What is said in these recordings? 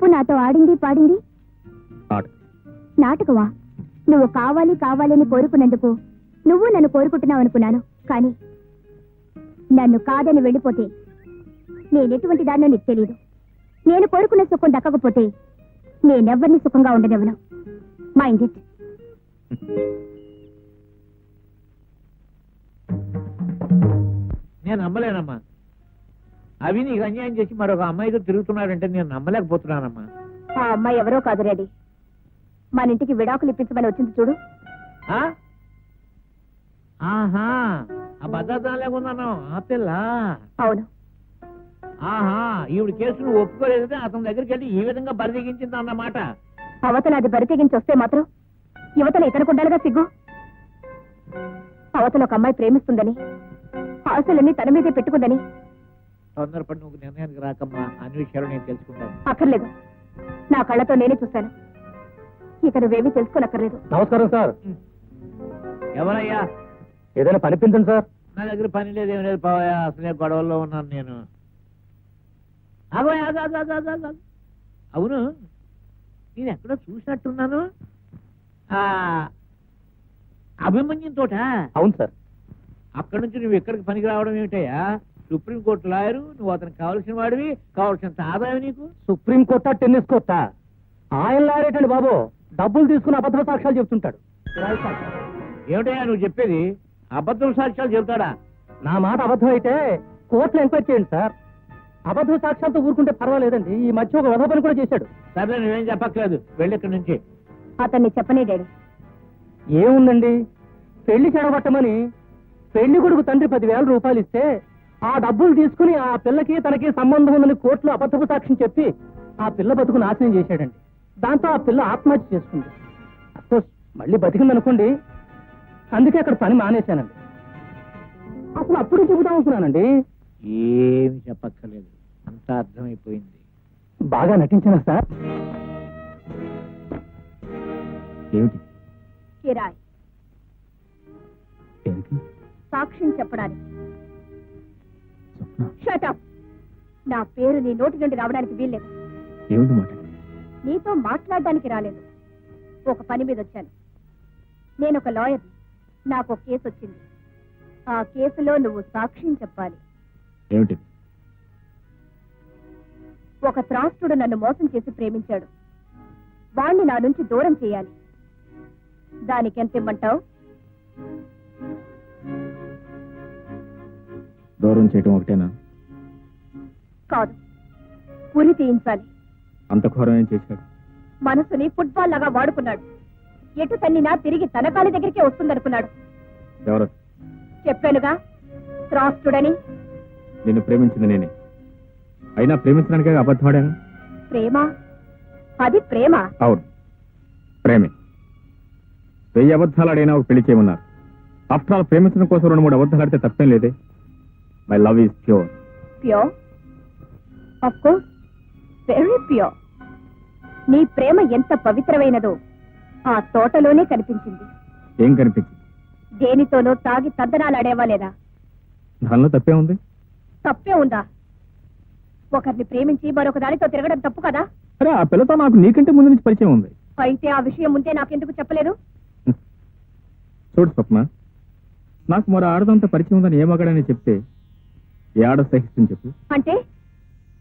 ఇంతసేపు నాతో ఆడింది పాడింది. నాటకం నాటకమా? నువ్వు కావాలి కావాలని కోరుకున్నందుకు నువ్వు నన్ను కోరుకుంటున్నావు అనుకున్నాను. కానీ నన్ను కాదని వెళ్ళిపోతే నేనెటువంటి దాన్నో నీకు తెలియదు నేను కోరుకున్న సుఖం దక్కకపోతే నేనెవ్వరిని సుఖంగా ఉండనివ్వను. మైండ్ ఇట్ నేను నమ్మలేనమ్మా. అవి నీకు అన్యాయం చేసి మరొక అమ్మాయితో తిరుగుతున్నాడంటే నేను నమ్మలేకపోతున్నానమ్మా. ఆ అమ్మాయి ఎవరో కాదు రెడీ. మన ఇంటికి విడాకులు ఇప్పించమని వచ్చింది చూడు. ఆ? ఆహా ఆ భద్రత లేకున్నాను ఆ పిల్ల. అవును. ఆహా ఈవిడ కేసు నువ్వు ఒప్పుకోలేదంటే అతని దగ్గరికి వెళ్ళి ఈ విధంగా బరిదిగించింది అన్నమాట. అవతల అది బరి తెగించి వస్తే మాత్రం యువతలు ఇతనుకుండాలిగా సిగ్గు. అవతల ఒక అమ్మాయి ప్రేమిస్తుందని ఆశలన్నీ తన మీదే పెట్టుకుందని తొందరపడి నువ్వు నిర్ణయానికి రాకమ్మా అన్ని విషయాలు నేను తెలుసుకుంటాను. అక్కర్లేదు. నా కళ్ళతో నేనే చూశాను. ఇక నువ్వేమీ తెలుసుకోనక్కర్లేదు. నమస్కారం సార్. ఎవరయ్యా? ఏదైనా పనిపించండి సార్? నా దగ్గర పని లేదు ఏం లేదు. పోయా అసలే గొడవల్లో ఉన్నాను నేను. అవును నేను ఎక్కడో చూసినట్టున్నాను. ఆ అభిమన్యం తోట? అవును సార్. అక్కడి నుంచి నువ్వు ఎక్కడికి పనికి రావడం ఏమిటయ్యా? సుప్రీంకోర్టు లాయరు నువ్వు అతనికి కావలసిన వాడివి కావలసినంత ఆదాయం నీకు. సుప్రీం కోర్టా టెన్నిస్ కోర్టా. ఆయన లారేటండి బాబు డబ్బులు తీసుకుని అబద్ధ సాక్ష్యాలు చెప్తుంటాడు ఏమిటయ్యా నువ్వు చెప్పేది? అబద్ధం సాక్ష్యాలు చెబుతాడా? నా మాట అబద్ధం అయితే కోర్టులో ఎంక్వైరీ చేయండి సార్. అబద్ధ సాక్ష్యాలతో ఊరుకుంటే పర్వాలేదండి. ఈ మధ్య ఒక వధ పని కూడా చేశాడు. సరే నువ్వేం చెప్పక్కర్లేదు. వెళ్ళి ఇక్కడి నుంచి. అతన్ని చెప్పనే డాడీ. ఏముందండి? పెళ్ళి చెడగొట్టమని పెళ్ళి కొడుకు తండ్రి పదివేల రూపాయలు ఇస్తే ఆ డబ్బులు తీసుకుని ఆ పిల్లకి తనకి సంబంధం ఉందని కోర్టులో అబద్ధపు సాక్ష్యం చెప్పి ఆ పిల్ల బతుకు నాశనం చేశాడండి. దాంతో ఆ పిల్ల ఆత్మహత్య చేసుకుంది. అఫ్కోర్స్ మళ్ళీ బతికిందనుకోండి. అందుకే అక్కడ పని మానేశానండి. అసలు అప్పుడు చెబుదాం అనుకున్నానండి. ఏమి చెప్పక్కర్లేదు. అంతా అర్థమైపోయింది. బాగా నటించానా సార్? ఏమిటి? కిరాయ్. సాక్ష్యం చెప్పడానికి. షటప్ నా పేరు నీ నోటి నుండి రావడానికి వీల్లేదు. ఏమిటి మాట? నీతో మాట్లాడడానికి రాలేదు. ఒక పని మీద వచ్చాను. నేను ఒక లాయర్. నాకు ఒక కేసు వచ్చింది. ఆ కేసులో నువ్వు సాక్ష్యం చెప్పాలి. ఏమిటి? ఒక త్రాస్తుడు నన్ను మోసం చేసి ప్రేమించాడు. వాణ్ణి నా నుంచి దూరం చేయాలి. దానికి ఎంత ఇమ్మంటావు? దూరం చేయటం ఒకటేనా? కాదు. ఉరి తీయించాలి. అంత ఘోరం ఏం చేశాడు? మనసుని ఫుట్బాల్ లాగా వాడుకున్నాడు. ఎటు తన్నినా తిరిగి తన కాలి దగ్గరికే వస్తుందనుకున్నాడు. ఎవరు చెప్పానుగా త్రాస్తుడని. నిన్ను ప్రేమించింది నేనే. అయినా ప్రేమించడానికే అబద్ధమాడాను? ప్రేమ? అది ప్రేమ. అవును. ప్రేమే. వెయ్యి అబద్ధాలు ఆడైనా ఒక పెళ్ళి చేయమన్నారు. ఆఫ్టర్ ఆల్ ప్రేమించడం కోసం రెండు మూడు అబద్ధాలు ఆడితే తప్పేం లేదే? My love is pure pure of course very pure నీ ప్రేమ ఎంత పవిత్రమైనదో ఆ తోటలోనే కనిపించింది. ఏం కనిపించింది? దేనితోనో తాగి తద్దనాలాడేవా లేదా? దానిలో తప్పే ఉంది. తప్పే ఉందా? ఒకరిని ప్రేమించి మరొక దానితో తిరగడం తప్పు కదా? అరే ఆ పిల్లతో నాకు నీకంటే ముందు నుంచి పరిచయం ఉంది. అయితే ఆ విషయం ముందే నాకెందుకు చెప్పలేదు? చూడు స్వప్న నాకు మరో ఆడదంతా పరిచయం ఉందని ఏ మగాడని చెప్తే ఏ ఆడ సహిస్తుంది చెప్పు. అంటే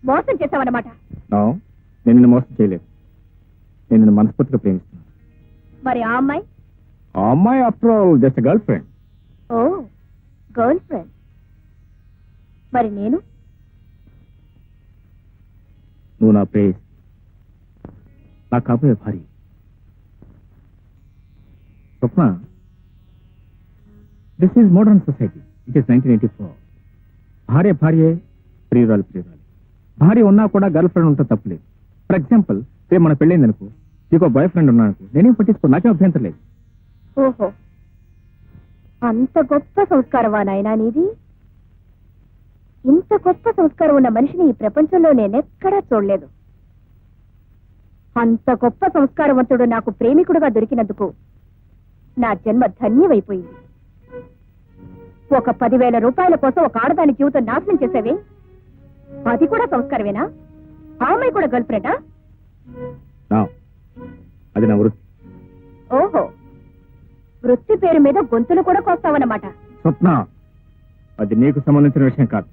మోసం చేశావన్నమాట. నో నేను నిన్ను మోసం చేయలేదు. నేను నిన్ను మనస్ఫూర్తిగా ప్రేమిస్తున్నాను. మరి ఆ అమ్మాయి? ఆ అమ్మాయి after all just girl friend ఓ గర్ల్ ఫ్రెండ్ మరి నేను? నువ్వు నా ప్రేయస్ నా కాబోయే భార్య. Swapna this is modern society it is nineteen eighty four భార్య భార్యే ప్రియురాలు ప్రియురాలు భార్య ఉన్నా కూడా గర్ల్ ఫ్రెండ్ ఉంటే తప్పలేదు. ఫర్ ఎగ్జాంపుల్ రేపు మన పెళ్ళైంది అనుకో నీకు బాయ్ ఫ్రెండ్ ఉన్నాను నేనేం పట్టించుకో నాకే అభ్యంతరం లేదు. ఓహో. అంత గొప్ప సంస్కారమా నాయనా నీది? ఇంత గొప్ప సంస్కారం ఉన్న మనిషిని ఈ ప్రపంచంలో నేనెక్కడా చూడలేదు. అంత గొప్ప సంస్కారవంతుడు నాకు ప్రేమికుడుగా దొరికినందుకు నా జన్మ ధన్యమైపోయింది. ఒక పదివేల రూపాయల కోసం ఒక ఆడదాని జీవితం నాశనం చేసేవే? అది కూడా సంస్కారమేనా? ఆమె కూడా గర్ల్ ఫ్రెండా నా. అది నా వృత్తి. ఓహో. వృత్తి పేరు మీద గొంతులు కూడా కోస్తావన్నమాట. స్వప్న అది నీకు సంబంధించిన విషయం కాదు.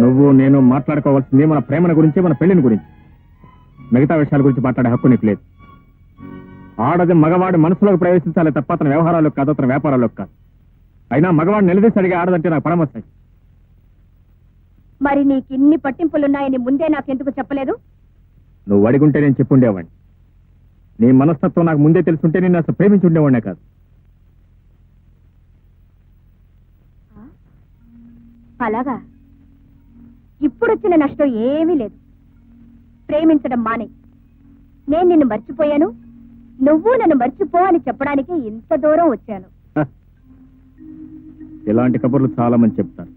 నువ్వు నేను మాట్లాడుకోవాల్సింది మన ప్రేమను గురించి మన పెళ్ళిని గురించి. మిగతా విషయాల గురించి మాట్లాడే హక్కు నీకు లేదు. ఆడది మగవాడి మనసులోకి ప్రవేశించాలి తప్ప అతని వ్యవహారాలకు కాదు అతని వ్యాపారాలకు కాదు. అయినా మగవాడు నిలదీసి అడిగి ఆడదంటే నాకు పరమస్తాయి మరి నీకు ఇన్ని పట్టింపులున్నాయని ముందే నాకెందుకు చెప్పలేదు? నువ్వు అడిగుంటే నేను చెప్పుండేవాడిని. నీ మనస్తత్వం నాకు ముందే తెలుసుంటే నేను అసలు ప్రేమించి ఉండేవాడినే కాదు. అలాగా? ఇప్పుడొచ్చిన నష్టం ఏమీ లేదు. ప్రేమించడం మానే. నేను నిన్ను మర్చిపోయాను. నువ్వు నన్ను మర్చిపో అని చెప్పడానికి ఇంత దూరం వచ్చాను. ఇలాంటి కబుర్లు చాలా మంది చెప్తారు.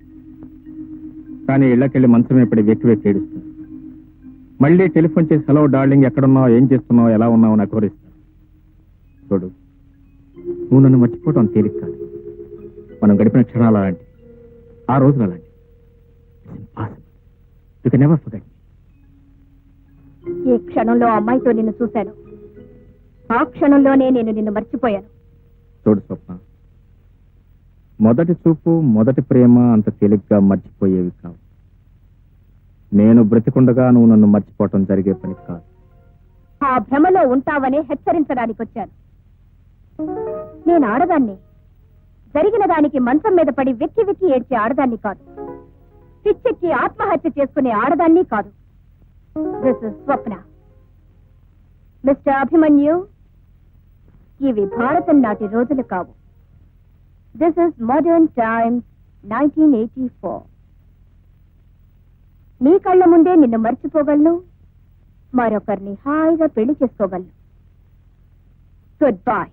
కానీ ఇళ్ళకెళ్ళి మంచం ఎప్పటి వెక్కి వెక్కి ఏడుస్తారు మళ్ళీ టెలిఫోన్ చేసి హలో డార్లింగ్ ఎక్కడున్నావు? ఏం చేస్తున్నావు? ఎలా ఉన్నావు? నాకు వివరిస్తారు చూడు నువ్వు నన్ను మర్చిపోవడం తేలిక కాదు. మనం గడిపిన క్షణాలు అలాంటి ఆ రోజులు అలాంటి యూ కెన్ నెవర్ ఫర్గెట్ ఈ క్షణంలో అమ్మాయితో నిన్ను చూశాను. ఆ క్షణంలోనే నేను నిన్ను మర్చిపోయాను. చూడు స్వప్న మొదటి చూపు మొదటి ప్రేమ అంత తేలిగ్గా మర్చిపోయేవి కావు. నేను బ్రతికుండగా నువ్వు నన్ను మర్చిపోవటం జరిగే పని కాదు. ఆ భ్రమలో ఉంటావనే హెచ్చరించడానికి వచ్చాను నేను ఆడదాన్ని. జరిగిన దానికి మంచం మీద పడి వెక్కి వెక్కి ఏడ్చే ఆడదాన్ని కాదు. పిచ్చెక్కి ఆత్మహత్య చేసుకునే ఆడదాన్ని కాదు. This Swapna. మిస్టర్ అభిమన్యు ఇవి భారతం నాటి రోజులు కావు. This is modern times nineteen eighty four నీ కళ్ళ ముందే నిన్ను మర్చిపోగలను మరొకరిని హాయిగా పెళ్ళి చేసుకోగలను. Good bye